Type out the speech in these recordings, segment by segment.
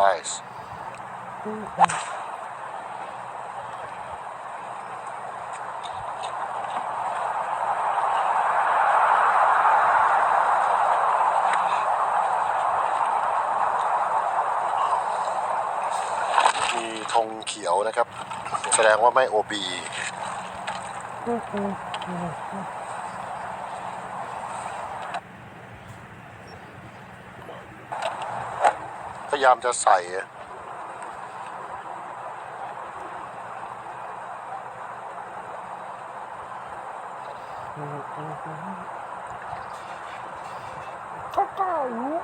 lies มีธงเขียวนะครับ แสดงว่าไม่ OB พยายามจะใส่ก็กล้ารู้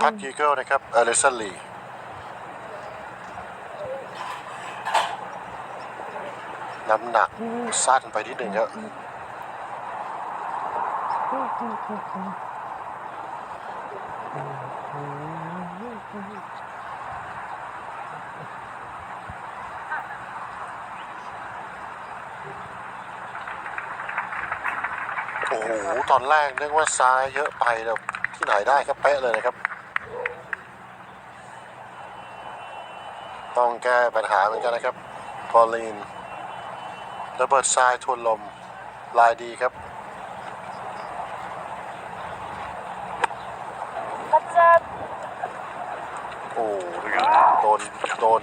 พัดยีเกิลนะครับอเลสันลีน้ำหนักสั้นไปนิดหนึ่งครับ โอ้โหตอนแรกนึกว่าซ้ายเยอะไปแล้วที่ไหนได้ครับเป๊ะเลยนะครับ ต้องแก้ปัญหาเหมือนกันนะครับ พอลีนระเบิดทรายทวนลมลายดีครับก็จะโอ้โหโดนโดน